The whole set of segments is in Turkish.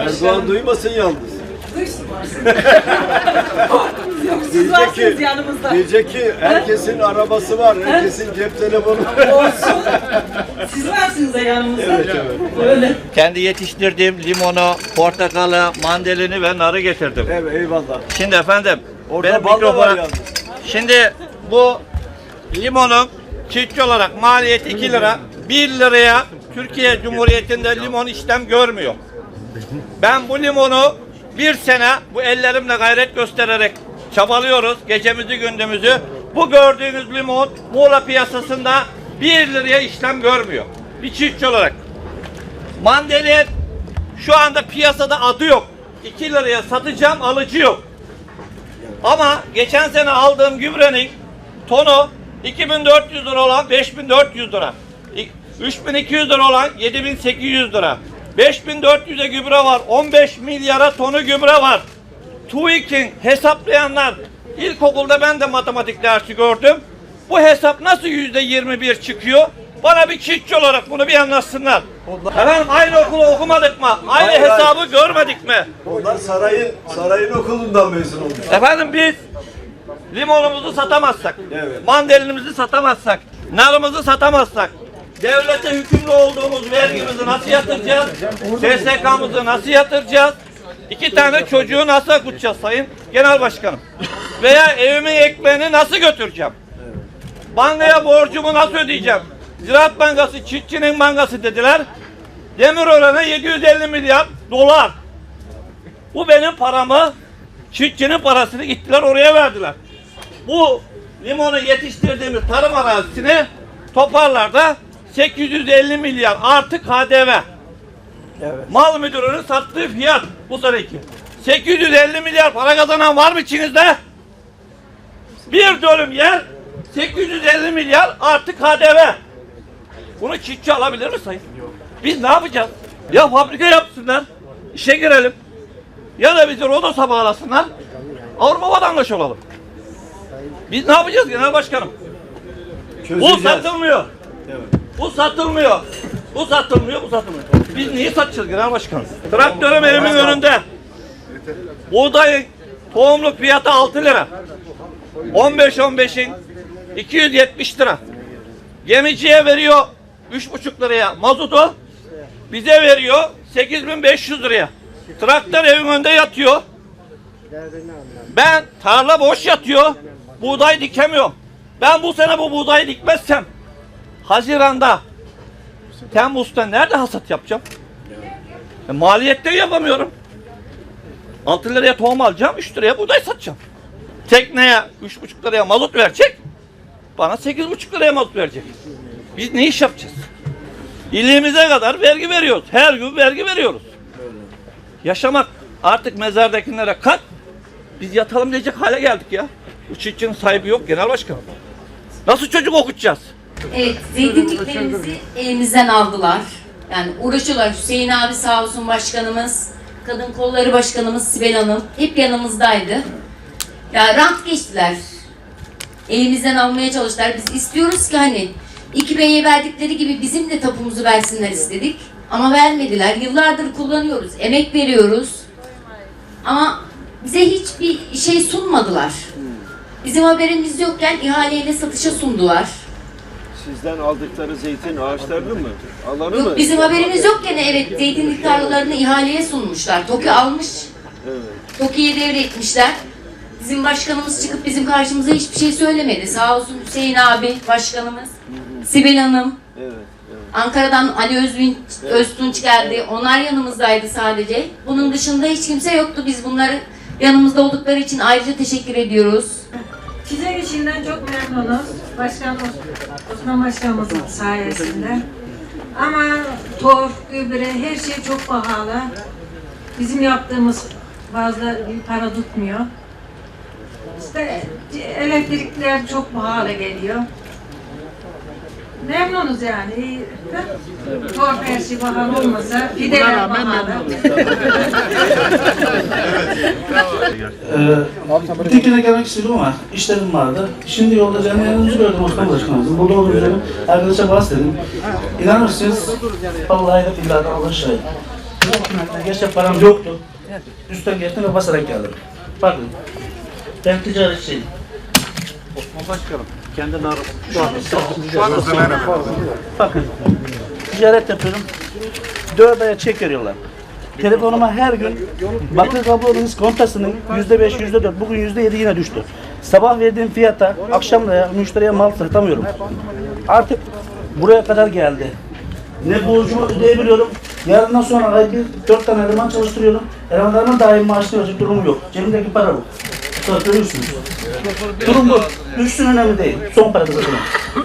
Erdoğan duymasın yalnız. Duysun Korkumuz yok. Siz varsınız yanımızda. diyecek ki herkesin arabası var, herkesin cep telefonu var. Olsun. Siz varsınız da yanımızda. Evet, evet. Öyle. Kendi yetiştirdiğim limonu, portakalı, mandalini ve narı getirdim. Evet, eyvallah. Şimdi efendim, Orada benim bal da var mikrofona... yalnız. Şimdi bu limonun çiftçi olarak maliyeti 2 lira. 1 liraya Türkiye Cumhuriyeti'nde limon işlem görmüyor. Ben bu limonu bir sene bu ellerimle gayret göstererek çabalıyoruz gecemizi gündüzümüzü. Bu gördüğünüz limon Muğla piyasasında 1 liraya işlem görmüyor. Bir çiftçi olarak. Mandalin şu anda piyasada adı yok. 2 liraya satacağım alıcı yok. Ama geçen sene aldığım gübrenin tonu 2400 lira olan 5400 lira. İ- 3200 lira olan 7800 lira. 5400'e gübre var. 15 milyara tonu gübre var. TÜİK'in hesaplayanlar ilkokulda ben de matematik dersi gördüm. Bu hesap nasıl yüzde 21 çıkıyor? Bana bir çiftçi olarak bunu bir anlatsınlar. Efendim aynı okulu okumadık mı? Aynı Hayır, hayır. hesabı görmedik mi? Onlar sarayın, sarayın okulundan mezun olmuş. Efendim biz limonumuzu satamazsak, Evet. mandalinimizi satamazsak, narımızı satamazsak, devlete hükümlü olduğumuz vergimizi nasıl yatıracağız? SSK'mızı nasıl yatıracağız? İki tane çocuğu nasıl okutacağız Sayın Genel Başkanım? Veya evimin ekmeğini nasıl götüreceğim? Bankaya borcumu nasıl ödeyeceğim? Ziraat Bankası çiftçinin bankası dediler. Demir oranı 750 milyar dolar. Bu benim paramı, çiftçinin parasını gittiler oraya verdiler. Bu limonu yetiştirdiğimiz tarım arazisini toparlarda 850 milyar artı KDV. Mal müdürünün sattığı fiyat bu seneki. 850 milyar para kazanan var mı içinizde? Bir dönüm yer 850 milyar artı KDV. Bunu çiftçi alabilir mi sayın? Biz ne yapacağız? Ya fabrika yapsınlar, işe girelim. Ya da bizi Rodos'a bağlasınlar. Avrupa vatandaşı olalım. Biz ne yapacağız genel başkanım? Bu Çözeceğiz. satılmıyor. Evet. Bu satılmıyor. Bu satılmıyor, bu satılmıyor. Biz niye satacağız genel başkanım? Traktörüm evimin önünde. Buğdayın tohumluk fiyatı 6 lira. 15-15'in 270 lira. Gemiciye veriyor 3,5 liraya mazotu. Bize veriyor 8500 liraya. Traktör evin önünde yatıyor. Ben tarla boş yatıyor. Buğday dikemiyorum. Ben bu sene bu buğdayı dikmezsem Haziran'da Temmuz'da nerede hasat yapacağım? E, maliyette yapamıyorum. 6 liraya tohum alacağım, 3 liraya buğday satacağım. Tekneye 3,5 liraya mazot verecek. Bana 8,5 liraya mazot verecek. Biz ne iş yapacağız? İliğimize kadar vergi veriyoruz. Her gün vergi veriyoruz. Yaşamak artık mezardakilere kat. Biz yatalım diyecek hale geldik ya. Bu çiftçinin sahibi yok genel başkanım. Nasıl çocuk okutacağız? Evet, zeytinliklerimizi elimizden aldılar. Yani uğraşıyorlar. Hüseyin abi sağ olsun başkanımız, kadın kolları başkanımız Sibel Hanım hep yanımızdaydı. Ya rant geçtiler. Elimizden almaya çalıştılar. Biz istiyoruz ki hani iki beye verdikleri gibi bizim de tapumuzu versinler istedik. Ama vermediler. Yıllardır kullanıyoruz. Emek veriyoruz. Ama bize hiçbir şey sunmadılar. Bizim haberimiz yokken ihaleyle satışa sundular. Sizden aldıkları zeytin ağaçlarını mı? Alanı Yok mı? bizim haberimiz yokken evet zeytinlik tarlalarını ihaleye sunmuşlar. TOKİ almış. Evet. TOKİ'ye devretmişler. Bizim başkanımız çıkıp bizim karşımıza hiçbir şey söylemedi. Sağ olsun Hüseyin abi başkanımız. Sibel Hanım. Evet. evet. Ankara'dan Ali Özbin, Öztunç geldi. Onlar yanımızdaydı sadece. Bunun dışında hiç kimse yoktu. Biz bunları yanımızda oldukları için ayrıca teşekkür ediyoruz. Çiçek işinden çok memnunuz. Başkan Başkanımızın sayesinde. Ama torf, gübre, her şey çok pahalı. Bizim yaptığımız bir para tutmuyor. İşte elektrikler çok pahalı geliyor. Memnunuz yani. iyi. Torf her şey pahalı olmasa, fideler pahalı. Ee, Dikine gelmek istedim ama işlerim vardı. Şimdi yolda canlı yayınımızı gördüm Osman Başkanımızın. Burada olduğunu söyledim. Arkadaşa bahsettim. İnanır mısınız? Vallahi de billahi de Allah şahit. Gerçekten param yoktu. Üstten geldim ve basarak geldim. Bakın. Ben ticaretçiyim. Bakın. Ticaret yapıyorum. Dört aya çek veriyorlar. Telefonuma her gün bakır kablonun kontasının yüzde beş, yüzde dört, bugün yüzde yedi yine düştü. Sabah verdiğim fiyata akşam da ya müşteriye mal satamıyorum. Artık buraya kadar geldi. Ne borcumu ödeyebiliyorum. Yarından sonra ayda dört tane eleman çalıştırıyorum. Elemanlarımın daim maaşını verecek durumum yok. Cebimdeki para bu. Sonra görürsünüz. Durum bu. Üstün önemli değil. Son para da zaten.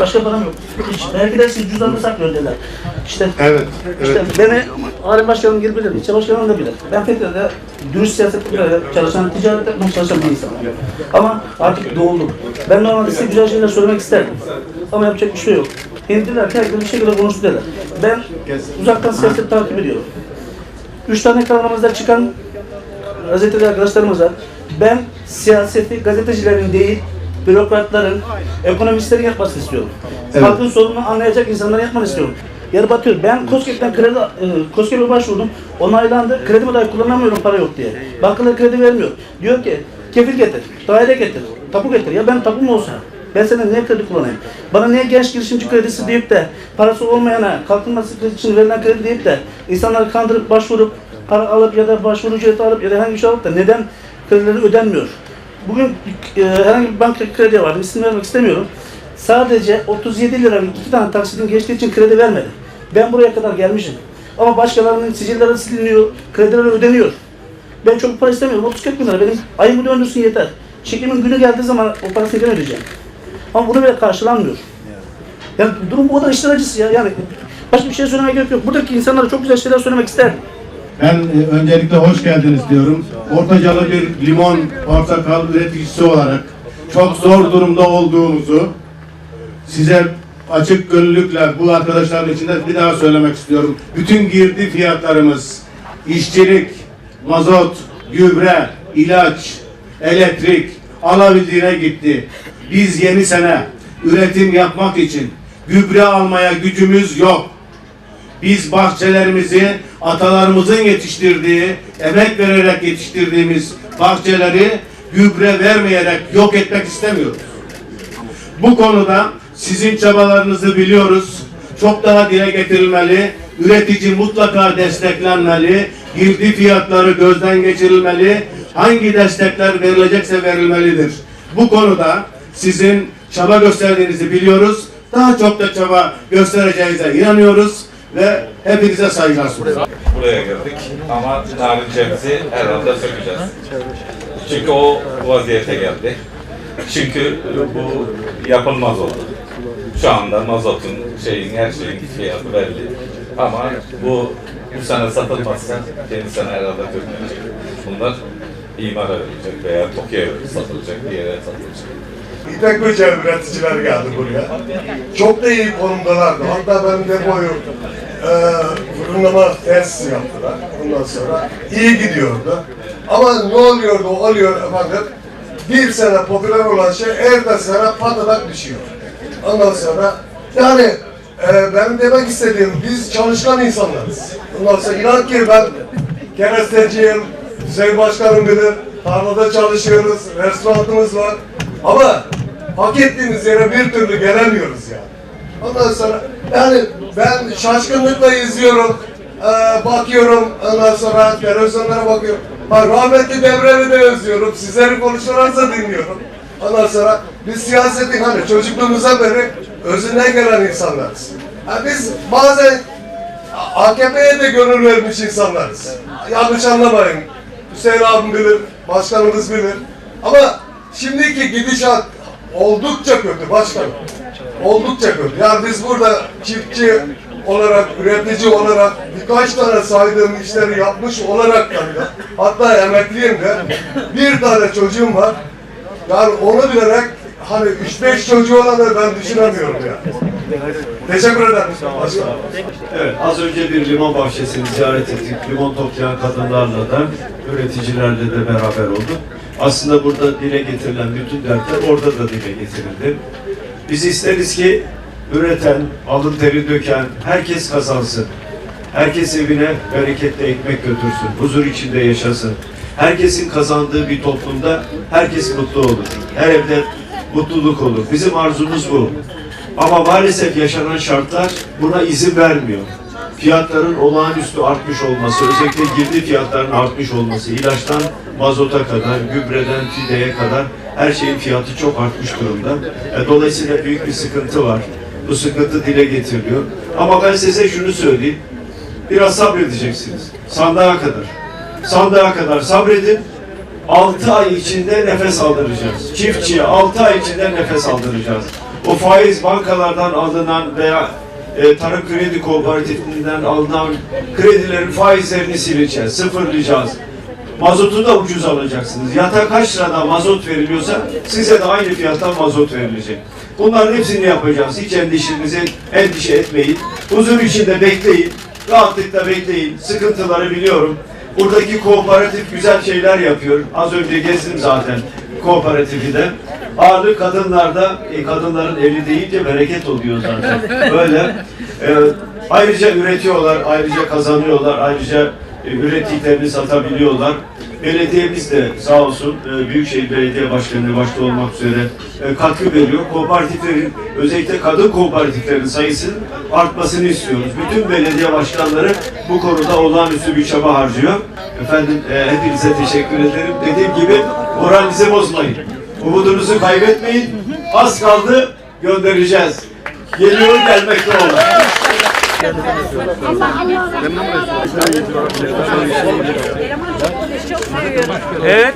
Başka param yok. Hiç. Belki de siz cüzdanını saklıyor dediler. İşte, Evet, işte beni Alim Başkanım gibi bilir, ilçe başkanım da bilir. Ben Fethiye'de dürüst siyaset çalışan, ticaret yapmaya çalışan bir insanım. Ama artık doğuldum. Ben normalde size güzel şeyler söylemek isterdim. Ama yapacak bir şey yok. Hindiler, herkes bir şekilde konuştu dediler. Ben uzaktan siyaseti takip ediyorum. Üç tane kanalımızda çıkan gazeteci arkadaşlarımız var. Ben siyaseti gazetecilerin değil, bürokratların, ekonomistlerin yapmasını istiyorum. Halkın sorununu anlayacak insanların yapmasını istiyorum. Yarı batıyor. Ben KOSGEB'den kredi, e, KOSGEB'e başvurdum. Onaylandı. Kredimi dahi kullanamıyorum para yok diye. Bankalar kredi vermiyor. Diyor ki kefil getir, daire getir, tapu getir. Ya ben tapum olsa ben senden niye kredi kullanayım? Bana niye genç girişimci kredisi deyip de parası olmayana kalkınması için verilen kredi deyip de insanları kandırıp başvurup para alıp ya da başvuru ücreti alıp ya da bir şey alıp da neden kredileri ödenmiyor? Bugün e, herhangi bir banka kredi vardı, isim vermek istemiyorum. Sadece 37 liralık iki tane taksitin geçtiği için kredi vermedi. Ben buraya kadar gelmişim. Ama başkalarının sicilleri siliniyor, kredileri ödeniyor. Ben çok para istemiyorum. 30 bin lira benim ayımı döndürsün yeter. Çekimin günü geldiği zaman o parasını gene ödeyeceğim. Ama bunu bile karşılanmıyor. Yani durum bu kadar işler acısı ya. Yani başka bir şey söylemeye gerek yok. Buradaki insanlara çok güzel şeyler söylemek isterdim. Ben e, öncelikle hoş geldiniz diyorum. Ortacalı bir limon, portakal üreticisi olarak çok zor durumda olduğumuzu size açık gönüllükle bu arkadaşların içinde bir daha söylemek istiyorum. Bütün girdi fiyatlarımız, işçilik, mazot, gübre, ilaç, elektrik alabildiğine gitti. Biz yeni sene üretim yapmak için gübre almaya gücümüz yok. Biz bahçelerimizi atalarımızın yetiştirdiği, emek vererek yetiştirdiğimiz bahçeleri gübre vermeyerek yok etmek istemiyoruz. Bu konuda sizin çabalarınızı biliyoruz. Çok daha dile getirilmeli. Üretici mutlaka desteklenmeli. Girdi fiyatları gözden geçirilmeli. Hangi destekler verilecekse verilmelidir. Bu konuda sizin çaba gösterdiğinizi biliyoruz. Daha çok da çaba göstereceğinize inanıyoruz ve hepinize saygılar sunuyorum. buraya geldik ama narin cevizi herhalde sökeceğiz. Çünkü o vaziyete geldi. Çünkü bu yapılmaz oldu. Şu anda mazotun şeyin her şeyin fiyatı belli. Ama bu bu sene satılmazsa yeni sene herhalde dönmeyecek. Bunlar imara verilecek veya Tokyo'ya satılacak, bir yere satılacak. İpek böceği üreticiler geldi buraya. Çok da iyi konumdalardı. Hatta ben depoyu e, fırınlama tesisi yaptılar. Ondan sonra iyi gidiyordu. Ama ne oluyordu? Oluyor efendim. Bir sene popüler olan şey ertesi sene patadak düşüyor. Ondan sonra yani e, benim demek istediğim biz çalışkan insanlarız. Ondan sonra inan ki ben keresteciyim, Hüseyin Başkanım bilir, tarlada çalışıyoruz, restoranımız var. Ama hak ettiğimiz yere bir türlü gelemiyoruz yani. Ondan sonra yani ben şaşkınlıkla izliyorum, eee, bakıyorum, ondan sonra televizyonlara bakıyorum. Bak rahmetli Devreli de özlüyorum, sizleri konuşulansa dinliyorum. Ondan sonra biz siyasetin hani çocukluğumuza beri özünden gelen insanlarız. Ha biz bazen AKP'ye de gönül vermiş insanlarız. Yanlış anlamayın. Hüseyin abim bilir, başkanımız bilir. Ama şimdiki gidişat oldukça kötü başkanım. Oldukça kötü. Yani biz burada çiftçi olarak, üretici olarak birkaç tane saydığım işleri yapmış olarak da hatta emekliyim de bir tane çocuğum var. Yani onu bilerek hani 3-5 çocuğu olan da ben düşünemiyorum yani. Teşekkür ederim. Başkanım. Evet, az önce bir limon bahçesini ziyaret ettik. Limon toplayan kadınlarla da, üreticilerle de beraber olduk. Aslında burada dile getirilen bütün dertler orada da dile getirildi. Biz isteriz ki üreten, alın teri döken herkes kazansın. Herkes evine bereketli ekmek götürsün. Huzur içinde yaşasın. Herkesin kazandığı bir toplumda herkes mutlu olur. Her evde mutluluk olur. Bizim arzumuz bu. Ama maalesef yaşanan şartlar buna izin vermiyor. Fiyatların olağanüstü artmış olması, özellikle girdi fiyatlarının artmış olması, ilaçtan mazota kadar, gübreden fideye kadar her şeyin fiyatı çok artmış durumda. E, Dolayısıyla büyük bir sıkıntı var. Bu sıkıntı dile getiriliyor. Ama ben size şunu söyleyeyim. Biraz sabredeceksiniz. Sandığa kadar. Sandığa kadar sabredin. 6 ay içinde nefes aldıracağız. Çiftçiye 6 ay içinde nefes aldıracağız. O faiz bankalardan alınan veya e, tarım kredi kooperatifinden alınan kredilerin faizlerini sileceğiz, sıfırlayacağız. Mazotu da ucuz alacaksınız. Yata kaç lirada mazot veriliyorsa size de aynı fiyattan mazot verilecek. Bunların hepsini yapacağız. Hiç endişenizi endişe etmeyin. Huzur içinde bekleyin. Rahatlıkla bekleyin. Sıkıntıları biliyorum. Buradaki kooperatif güzel şeyler yapıyor. Az önce gezdim zaten kooperatifi de. Ağırlık kadınlarda, e, kadınların eli deyince bereket oluyor zaten. Böyle. E, ayrıca üretiyorlar, ayrıca kazanıyorlar, ayrıca e, ürettiklerini satabiliyorlar. Belediyemiz de sağ olsun e, Büyükşehir Belediye Başkanı başta olmak üzere e, katkı veriyor. Kooperatiflerin özellikle kadın kooperatiflerin sayısının artmasını istiyoruz. Bütün belediye başkanları bu konuda olağanüstü bir çaba harcıyor. Efendim e, hepinize teşekkür ederim. Dediğim gibi moralinizi bozmayın. Umudunuzu kaybetmeyin. Az kaldı göndereceğiz. Geliyor gelmekte olan. Evet.